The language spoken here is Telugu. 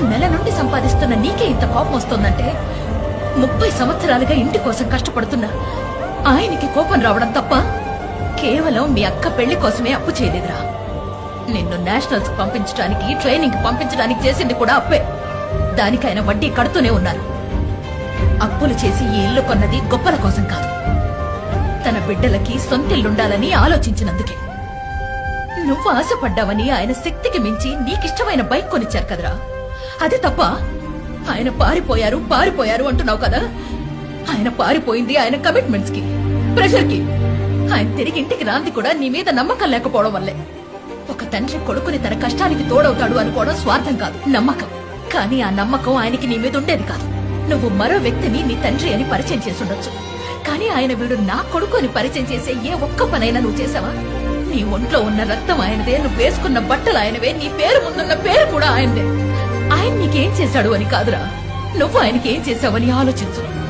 నెల నుండి సంపాదిస్తున్న నీకే ఇంత కోపం వస్తోందంటే ముప్పై సంవత్సరాలుగా ఇంటి కోసం కష్టపడుతున్నా ఆయనకి కోపం రావడం తప్ప కేవలం మీ అక్క పెళ్ళి కోసమే అప్పు చేయలేదురా. నిన్ను నేషనల్స్ పంపించడానికి ట్రైనింగ్ పంపించడానికి చేసింది కూడా అప్పే. దానికి ఆయన వడ్డీ కడుతూనే ఉన్నారు. అప్పులు చేసి ఈ ఇల్లు కొన్నది గొప్పల కోసం కాదు. తన బిడ్డలకి సొంతిల్లుండాలని ఆలోచించినందుకే. నువ్వు ఆశపడ్డావని ఆయన శక్తికి మించి నీకిష్టమైన బైక్ కొనిచ్చారు కదరా. అది తప్ప ఆయన పారిపోయారు పారిపోయారు అంటున్నావు కదా? ఆయన పారిపోయింది ఆయన కమిట్మెంట్స్కి ప్రెషర్కి. ఆయన తిరిగి ఇంటికి రాంది కూడా నీ మీద నమ్మకం లేకపోవడం వల్లే. ఒక తండ్రి కొడుకుని తన కష్టానికి తోడవుతాడు అనుకోవడం స్వార్థం కాదు నమ్మకం. కానీ ఆ నమ్మకం ఆయనకి నీ మీద ఉండేది కాదు. నువ్వు మరో వ్యక్తిని నీ తండ్రి అని పరిచయం చేసుండొచ్చు కానీ ఆయన వీడు నా కొడుకు అని పరిచయం చేసే ఏ ఒక్క పనైనా నువ్వు చేసావా? నీ ఒంట్లో ఉన్న రక్తం ఆయనదే నువ్వు వేసుకున్న బట్టలు ఆయనవే నీ పేరు ముందున్న పేరు కూడా ఆయనదే. ఏం చేశాడు అని కాదురా. నువ్వు ఆయనకి ఏం చేశావని ఆలోచించు.